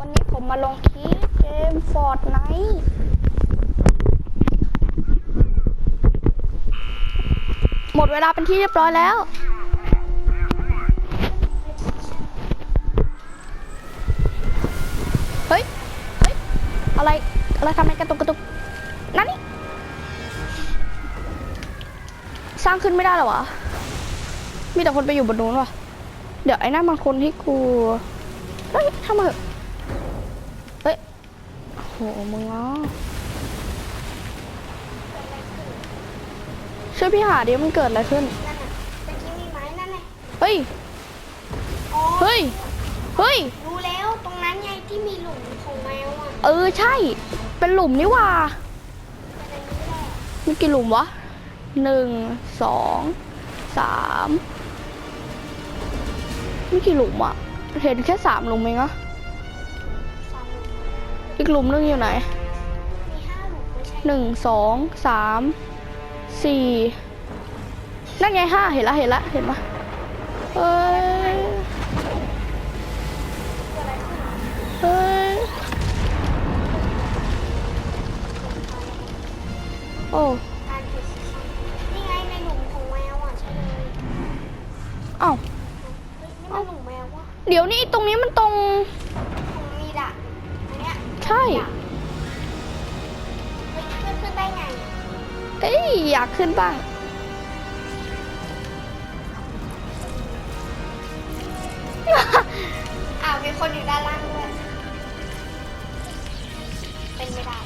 วันนี้ผมมาลงคลิปเกมฟอร์ดไนหมดเวลาเป็นที่เรียบร้อยแล้ว เฮ้ย เฮ้ย อะไร อะไรทำไมกระตุกกระตุก นั่นนี่ สร้างขึ้นไม่ได้หรอวะ มีแต่คนไปอยู่บนนู้นวะเดี๋ยวไอ้นั่นมันคนที่กูเฮ้ยทำไม เถอะเฮ้ยโหมึงอะช่วยพี่หาดิมันเกิดอะไรขึ้น นั่นน่ะตะกี้มีไม้นั่นไงเฮ้ย อ๋อเฮ้ย เฮ้ย รู้แล้วตรงนั้นไงที่มีหลุมของแมวอะเออใช่ เป็นหลุมนี่หว่า เป็นอันนี้แหละมีกี่หลุมวะหนึ่ง สอง สามมีกี่หลุมอะเห็นแค่สามหลุมเองอะสามหลุมอี กหลุมนึงอยู่ไหนมีห้าหลุมไม่ใช่หนึ่งสองสามสี่นั่นไงห้าเห็นละเห็นละเห็นปะเฮ้ยเกิดอะไรขึ้นเฮ้ยโอ้การเกิดซีซั่นนี่ไงในหลุมของแมวอะใช่เลยเอ้าเฮ้ยนี่มันหลุมแมวว่ะเดี๋ยวนี้ตรงนี้มันตรงของมีดะอันเนี้ย ใช่เฮ้ยขึ้นขึ้นได้ไงเอ้ยอยากขึ้นบ้าง อ้าวมีคนอยู่ด้านล่างด้วย เป็นไม่ได้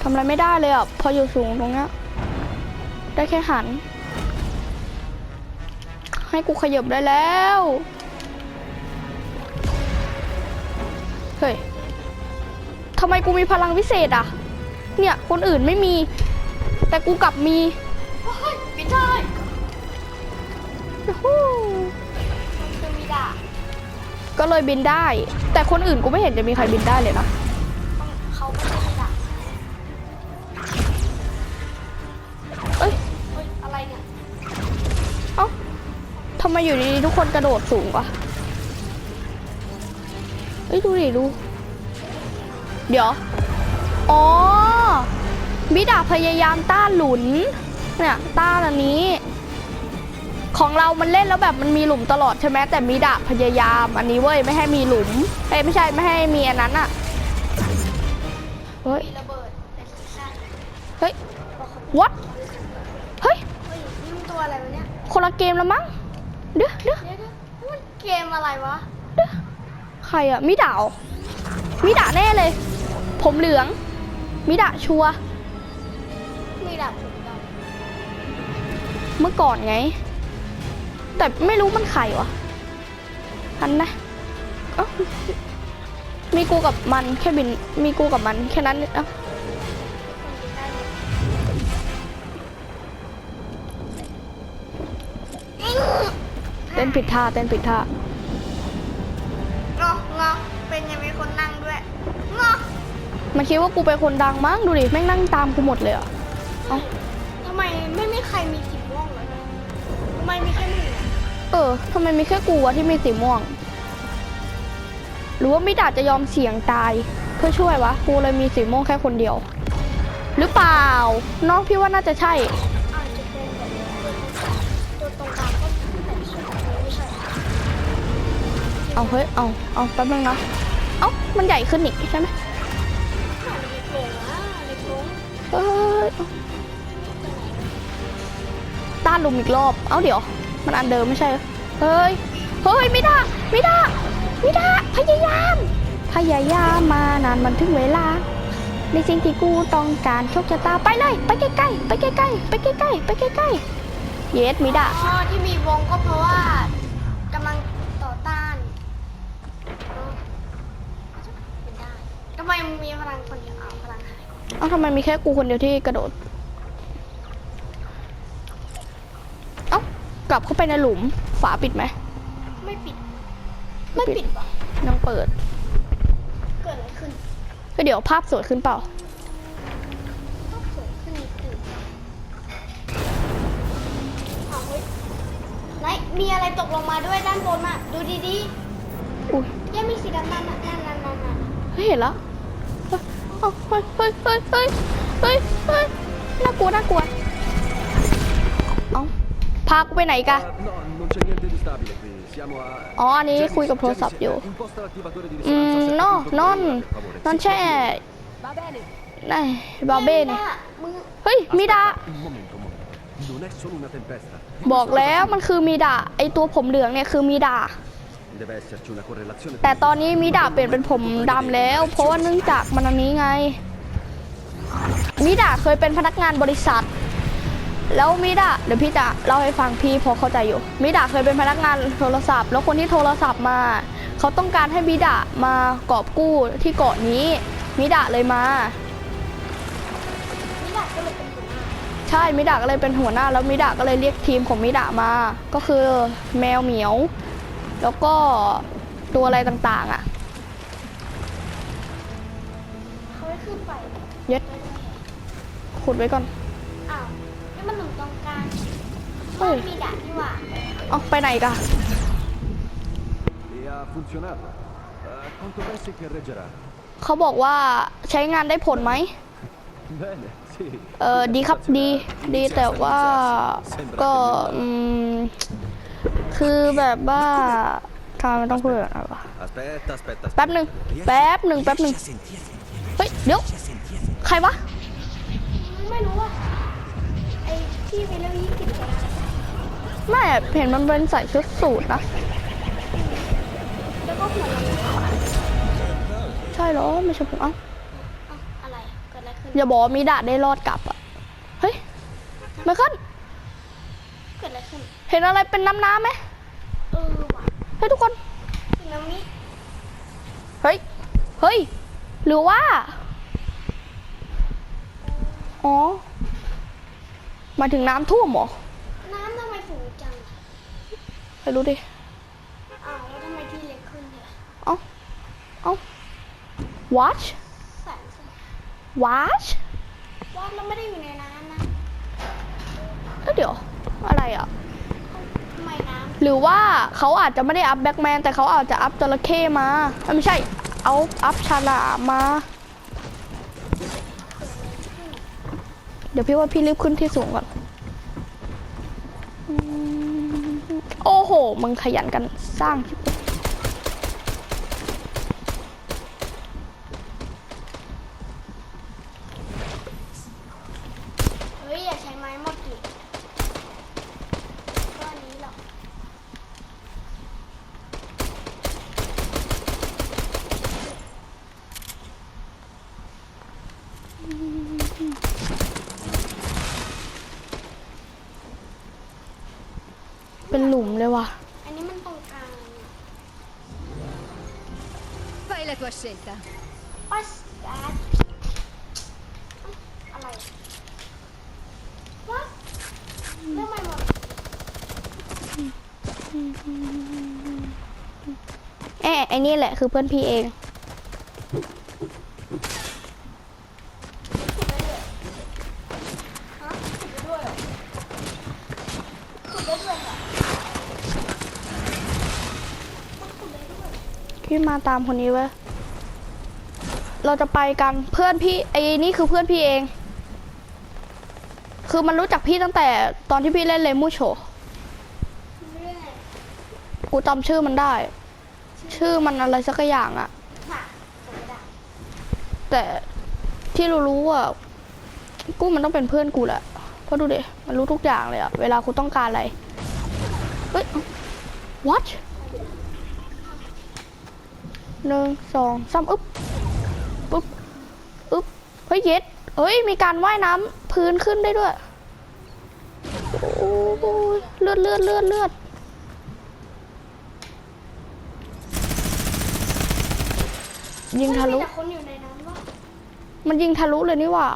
ทำอะไรไม่ได้เลยอะ พออยู่สูงตรงเนี้ยได้แค่หัน ให้กูขยับได้แล้ว เฮ้ยทำไมกูมีพลังพิเศษอะ เนี่ยคนอื่นไม่มี แต่กูกลับมีเฮ้ยไม่ได้ยูฮูมันคือมีดะก็เลยบินได้ แต่คนอื่นกูไม่เห็นจะมีใครบินได้เลยนะต้องเขาไม่ใช่มีดะเอ้ยเฮ้ยอะไรเนี่ยเอ้าทำไมอยู่ดีๆทุกคนกระโดดสูงวะเอ้ยดูดิดู เดี๋ยว อ๋อมิดาพยายามต้านหลุน เนี่ยต้านอันนี้ ของเรามันเล่นแล้วแบบมันมีหลุมตลอดใช่ไหมแต่มิดาพยายามอันนี้เว้ยไม่ให้มีหลุมเอ้ยไม่ใช่ไม่ให้มีอันนั้นอะเฮ้ยมีระเบิดในซีซั่นเฮ้ย what เฮ้ยเฮ้ยนี่มันตัวอะไรวะเนี่ย คนละเกมแล้วมั้ง เดี๋ยวเดี๋ยวเดี๋ยวเดี๋ยวนี่มันเกมอะไรวะ เดี๋ยวใครอะมิดาเหรอมิดาแน่เลย ผมเหลือง มิดาชัวร์มีดาบผมดเมื่อก่อนไง แต่ไม่รู้มันใครวะอันนะเอ้ามีกูกับมันแค่บิน มีกูกับมันแค่นั้นเอ้าำคนกินได้หมดเต้นผิดท่าเต้นผิดท่างองอเป็นยังมีคนนั่งด้วยงอ มันคิดว่ากูเป็นคนดังมั้งดูดิแม่งนั่งตามกูหมดเลยอะเอ้าทำไมไม่มีใครมีสีม่วงเลยทำไมมีแค่หนึ่งอะเออทำไมมีแค่กูวะที่มีสีม่วง หรือว่ามิดาจะยอมเสี่ยงตาย เพื่อช่วยวะกูเลยมีสีม่วงแค่คนเดียว หรือเปล่า น้องพี่ว่าน่าจะใช่ อาจจะเป็นแบบตัวตรงกลางก็แบบสวยไม่ใช่เหรอเอาเฮ้ยเอาเอาแป๊บนึงนะเอ้ามันใหญ่ขึ้นอีกใช่ไหม เอ้ยต้านลุมอีกรอบ เอ้าเดี๋ยว มันอันเดิมไม่ใช่ เฮ้ย เฮ้ย ไม่ได้ ไม่ได้ ไม่ได้ พยายาม พยายามมานานมันถึงเวลา ในสิ่งที่กูต้องการโชคชะตาไปเลย ไปใกล้ๆ ไปใกล้ๆ ไปใกล้ๆ ไปใกล้ๆ เยสมิดาอ๋อที่มีวงก็เพราะว่ากำลังต่อต้านอ๋อเป็นได้ทำไมมึงมีพลังคนเดียว เอาพลังหายเอ้าทำไมมีแค่กูคนเดียวที่กระโดด เอ้ากลับเข้าไปในหลุม ฝาปิดไหม ไม่ปิด ไม่ไม่ปิปิดดวะยังเปิด เกิดอะไรขึ้นก็เดี๋ยวภาพสวยขึ้นเปล่าต้องสวยขึ้นนิดนึงอ้าวเฮ้ยไหนมีอะไรตกลงมาด้วยด้านบนอะ ดูดีอุ้ยๆยังมีสีกันนั่นน่ะนั่นนั่นนั่นนั่น เฮ้ยเห็นแล้ว เอ้าเฮ้ยเฮ้ยเฮ้ยเฮ้ยเฮ้ยเฮ้ยน่ากลัวน่ากลัวเอ้าพากูไปไหนกะ No, non c'è niente di stabile qui. Siamo a. อ๋ออันนี้ Gianni, คุยกับโทร Gianni, ศัพท์อยู่ Imposta l'attivatore di อืม risonanza นอ7.2นอน per favore. นอน Sì, แช่ Va bene. นี่บาเบ้เนี่ยมึงเฮ้ย มีดา Aspetta, Un momento, un momento. Non è solo una tempesta. บอกแล้วมันคือมีดาไอตัวผมเหลืองเนี่ยคือมีดา แต่ตอนนี้มีดาเปลี่ยนเป็นผมดำแล้ว เพราะว่าเนื่องจากมันอันนี้ไง มิดาเคยเป็นพนักงานบริษัท แล้วมิดาเดี๋ยวพี่จะเล่าให้ฟังพี่พอเข้าใจอยู่ มิดาเคยเป็นพนักงานโทรศัพท์ แล้วคนที่โทรศัพท์มา เขาต้องการให้มิดามากอบกู้ที่เกาะนี้ มิดาเลยมานี่แหละก็เลยเป็นหัวหน้าใช่มิดาก็เลยเป็นหัวหน้าแล้วมิดาก็เลยเรียกทีมของมิดามา ก็คือแมวเหมียว แล้วก็ตัวอะไรต่างๆ อะเขาไม่ขึ้นไปเย็ดขุดไว้ก่อน อ้าวนี่มันหนุ่มตรงกลางเฮ้ย มีด่านที่ว่าเอาไปไหนกัน E ha funzionato. Eh, quanto pensi che reggerà? เขาบอกว่าใช้งานได้ผลไหม Bene, sì. เออดีครับดี ดีแต่ว่าก็ อืม คือแบบว่าทำไมต้องพูดแบบนั้นวะ Aspetta, aspetta. แป๊บหนึ่งแป๊บหนึ่งแป๊บหนึ่งเฮ้ยเดี๋ยวใครวะไม่รู้ว่าไอ้ที่ไปเรื่องยี่สิบคนนะไม่อะเห็นมันเป็นใส่ชุดสูทนะแล้วก็หัวเราะขาวอะใช่เหรอไม่ใช่ผมเอ้าเอ้าอะไรเกิดอะไรขึ้นอย่าบอกว่ามิดาได้รอดกลับอะเฮ้ยไมเคิลเกิดอะไรขึ้น เห็นอะไรเป็นน้ำน้ำไหมเออว่ะเฮ้ยทุกคนถึงตรงนี้เฮ้ยเฮ้ยหรือว่าอ๋อหมายถึงน้ำท่วมเหรอน้ำทำไมสูงจังไปรู้ดิอ้าวแล้วทำไมที่เล็กขึ้นเนี่ยเอ้าเอ้า watch แสนสิ watch ว่าเราไม่ได้อยู่ในน้ำนะเอ้ยเดี๋ยว อะไรอะทำไมน้ หรือว่าเขาอาจจะไม่ได้อัพแบ็กแมนแต่เขาอาจจะอัพจระเข้มา ไม่ใช่ เอาอัพชาลามมาเดี๋ยวพี่ว่าพี่รีบขึ้นที่สูงก่อน โอ้โห มึงขยันกันสร้างชิบำเฮ้ยอย่าใช้ไม้หมดดิก็อันนี้หรอก เป็นหลุมเลยว่ะ อันนี้มันตรงกลางเนี่ย Fai la tua scelta. ปัสแอดอะไรวะเรื่องใหม่หมดแอะไอ้นี่แหละคือเพื่อนพี่เอง ฮะขุดได้ด้วยเหรอขุดได้ด้วยเหรอมันขุดได้ด้วย พี่มาตามคนนี้เว้ย เราจะไปกันเพื่อนพี่ไอ้นี่คือเพื่อนพี่เอง คือมันรู้จักพี่ตั้งแต่ตอนที่พี่เล่นเลมูโชกูจำชื่อมันได้ ชื่อมันอะไรสักอย่างอะแต่ที่รู้รู้ว่ากูมันต้องเป็นเพื่อนกูแหละเพราะดูดิมันรู้ทุกอย่างเลยอะเวลากูต้องการอะไร เฮ้ย what หนึ่งสองสามอึ๊บปึ๊บอึ๊บเฮ้ยเย็ดเฮ้ยมีการว่ายน้ำพื้นขึ้นได้ด้วยโอ้โหเลือดเลือดเลือดเลือดยิงทะลุน่ามีแต่คนอยู่ในนั้นวะมันยิงทะลุเลยนี่หว่า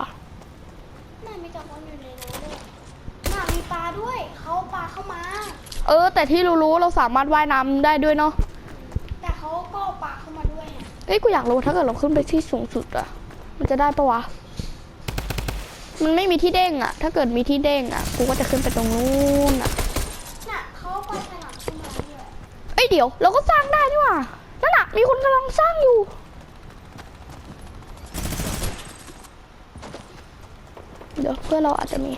น่ามีแต่คนอยู่ในนั้นด้วยน่ามีปลาด้วยเขาเอาปลาเข้ามา เออ แต่ที่รู้ๆเราสามารถว่ายน้ำได้ด้วยเนาะ เอ้ยกูอยากรู้ถ้าเกิดเราขึ้นไปที่สูงสุดอะมันจะได้ปะวะ มันไม่มีที่เด้งอะถ้าเกิดมีที่เด้งอะกูก็จะขึ้นไปตรงนู้นอะน่ะเขาเอาปลาฉลามเข้ามาด้วยเอ้ยเดี๋ยว เราก็สร้างได้นี่หว่านั่นอะมีคนกำลังสร้างอยู่เดี๋ยวเพื่อเราอาจจะมี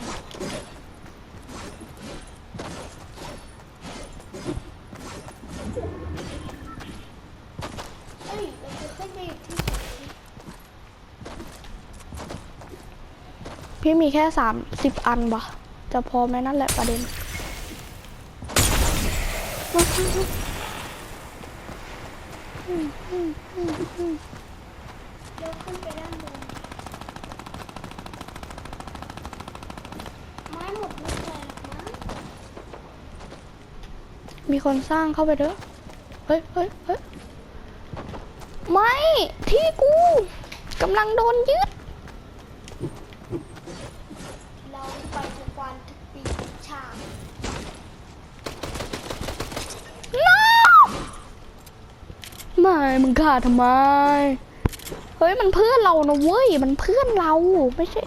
พี่มีแค่สามสิบอันวะจะพอไหมนั่นแหละประเด็นยวขึ้นไปด้านบน ไม้หมดไม่ใช่หรอกมั้งมีคนสร้างเข้าไปเด้อเฮ้ยเฮ้ยเฮ้ยไม่ ที่กูกำลังโดนยึด เราไปทุกวันทุกปีทุกชาติ no ไม่มึงฆ่าทำไม เฮ้ยมันเพื่อนเรานะเว้ย มันเพื่อนเราไม่ใช่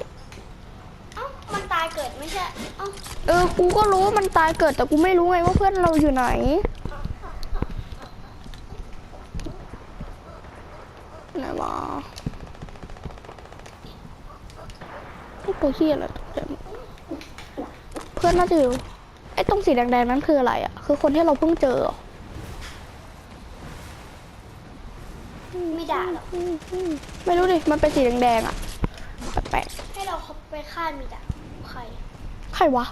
เอ้ามันตายเกิดไม่ใช่ เอ้าเออ กูก็รู้ว่ามันตายเกิดแต่กูไม่รู้ไงว่าเพื่อนเราอยู่ไหน ไหนวะไอ้ตัวเฮียอะไรตัวเต็มเพื่อนน่าจะอยู่ไอ้ตรงสีแดงๆนั้นคืออะไรอะ คือคนที่เราเพิ่งเจอเหรอ ไม่ด่าหรอกอืมอืมไม่รู้ดิ มันเป็นสีแดงๆอะ แปลกให้เราเขาไปฆ่ามีด่าใคร ๆใครวะ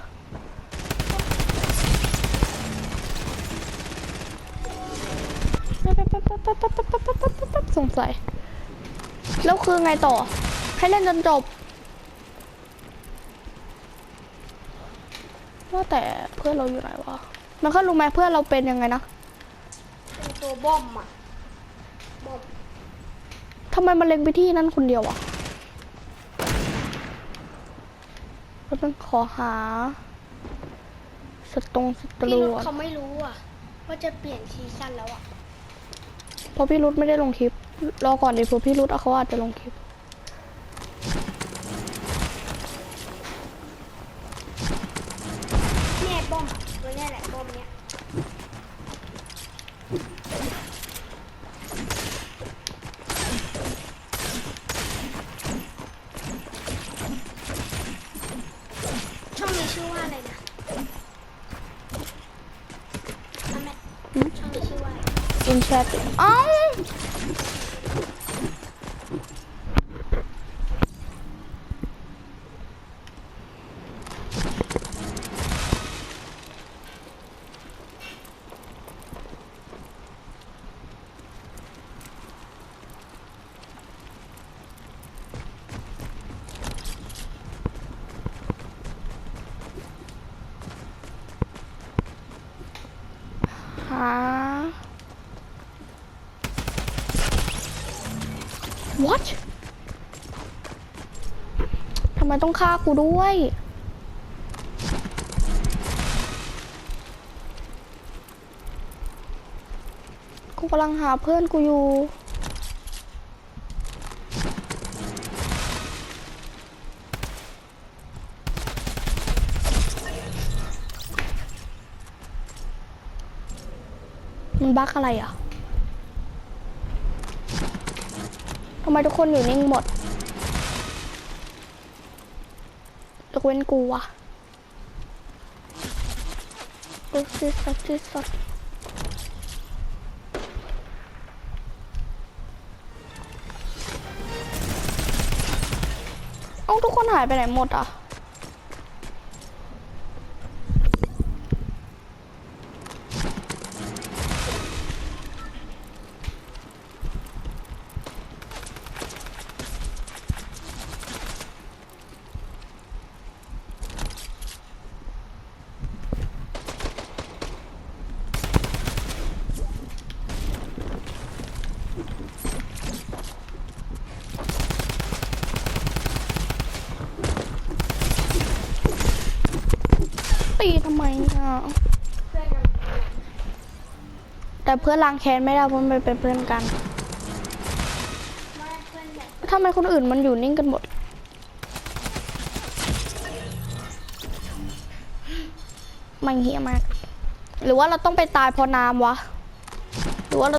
สงสัย แล้วคือไงต่อ ให้เล่นจนจบ ว่าแต่เพื่อนเราอยู่ไหนวะ มันก็รู้ไหมเพื่อนเราเป็นยังไงนะ เป็นตัวบ้อมอะบ้อม ทำไมมันเล็งไปที่นั่นคนเดียวอะแล้วมันขอหาสตรงสตพี่รูรุธอะเขาไม่รู้อะ ว่าจะเปลี่ยนซีซั่นแล้วอะ เพราะพี่รุธไม่ได้ลงคลิป รอก่อนเดี๋ยวเผื่อพี่รุธเขาอาจจะลงคลิป เนี่ยบ้อมตัวเนี้ยแหละบ้อมเนี้ยช่องนี้ชื่อว่าอะไรนะอะแม่ อืม ช่องนี้ชื่อว่าอะไร อินแ what ทำไมต้องฆ่ากูด้วย กูกำลังหาเพื่อนกูอยู่มันบักอะไรอะ ทำไมทุกคนอยู่นิ่งหมดยกเว้นกูวะดูสิสัตว์สิสัตว์เอ้าทุกคนหายไปไหนหมดอะ ตีทำไมอะแต่เพื่อนล้างแค้นไม่ได้เพราะมันเป็นเพื่อนกันทำไมคนอื่นมันอยู่นิ่งกันหมด มันเหี้ยมาก หรือว่าเราต้องไปตายเพราะน้ำวะ